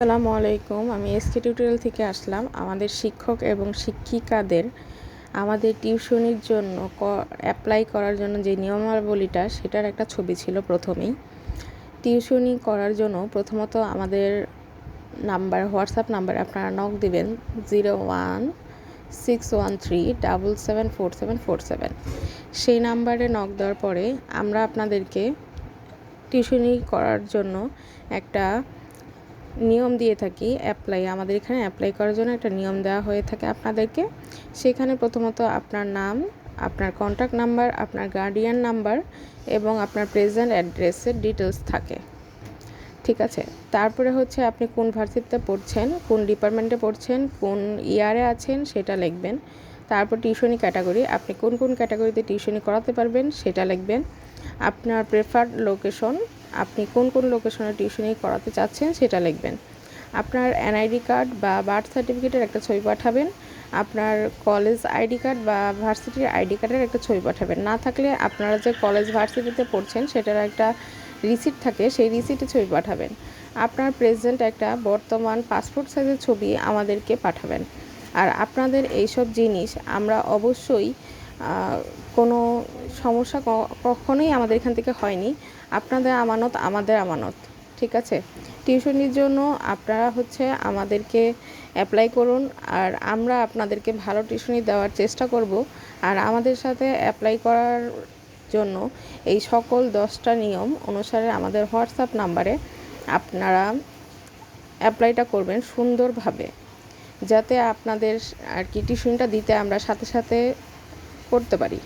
আসসালামু আলাইকুম। আমি এসকে টিউটোরিয়াল থেকে আসলাম। আমাদের শিক্ষক এবং শিক্ষিকাদের আমাদের টিউশনির জন্য অ্যাপ্লাই করার জন্য যে নিয়মাবলীটা, সেটার একটা ছবি ছিল প্রথমেই। টিউশনি করার জন্য প্রথমত আমাদের নাম্বার, হোয়াটসঅ্যাপ নাম্বার আপনারা নক দিবেন zero one six one three double seven four seven four seven সেই নাম্বারে নক দেওয়ার পরে আমরা আপনাদেরকে টিউশনি করার জন্য একটা নিয়ম দিয়ে থাকি অ্যাপ্লাই আমাদের এখানে অ্যাপ্লাই করার জন্য একটা নিয়ম দেওয়া হয়ে থাকে আপনাদেরকে। সেখানে প্রথমত আপনার নাম, আপনার কন্ট্যাক্ট নাম্বার আপনার গার্ডিয়ান নাম্বার এবং আপনার প্রেজেন্ট অ্যাড্রেসের ডিটেলস থাকে। ঠিক আছে? তারপরে হচ্ছে আপনি কোন ভার্সিটিতে পড়ছেন, কোন ডিপার্টমেন্টে পড়ছেন, কোন ইয়ারে আছেন সেটা লিখবেন। তারপর টিউশনি ক্যাটাগরি আপনি কোন কোন ক্যাটাগরিতে টিউশনি করাতে পারবেন সেটা লিখবেন। আপনার প্রেফার্ড লোকেশন আপনি কোন কোন লোকেশনে টিউশনি করাতে চাচ্ছেন সেটা লিখবেন। আপনার এনআইডি কার্ড বা বার্থ সার্টিফিকেটের একটা ছবি পাঠাবেন। আপনার কলেজ আইডি কার্ড বা ভার্সিটির আইডি কার্ডের একটা ছবি পাঠাবেন। না থাকলে আপনারা যে কলেজ ভার্সিটিতে পড়ছেন সেটার একটা রিসিট থাকে, সেই রিসিটে ছবি পাঠাবেন। আপনার প্রেজেন্ট একটা বর্তমান পাসপোর্ট সাইজের ছবি আমাদেরকে পাঠাবেন। আর আপনাদের এইসব জিনিস আমরা অবশ্যই কোনো সমস্যা কখনোই আমাদের এখান থেকে হয়নি। আপনাদের আমানত আমাদের আমানত, ঠিক আছে? টিউশনির জন্য আপনারা হচ্ছে আমাদেরকে অ্যাপ্লাই করুন, আর আমরা আপনাদেরকে ভালো টিউশনি দেওয়ার চেষ্টা করব। আর আমাদের সাথে অ্যাপ্লাই করার জন্য এই সকল দশটা নিয়ম অনুসারে আমাদের হোয়াটসঅ্যাপ নাম্বারে আপনারা অ্যাপ্লাইটা করবেন সুন্দরভাবে। যাতে আপনাদের আর কি টিউশনটা দিতে আমরা সাথে সাথে করতে পারি।